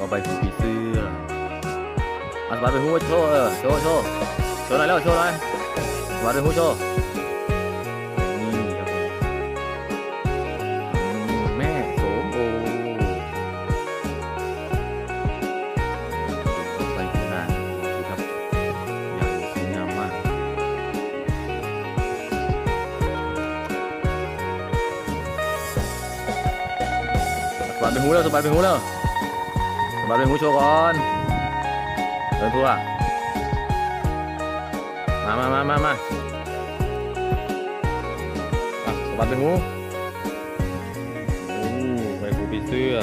เอาใบหูผีเสื้ออาสบายไปหูโชว์เออโชว์โชว์โชว์หน่อยแล้วโชว์หน่อยสบายไปหูโชว์นี่ครับผมแม่โสมโอไปข้าน้าดูครับอย่างสวยงามมากสบายไปหูแล้วสบายไปหูแล้ว มาเป็นหูโชว์ก่อนเดินทั่วมามามามามาสบายไปหูโอ้ไปผูปีเสื้อ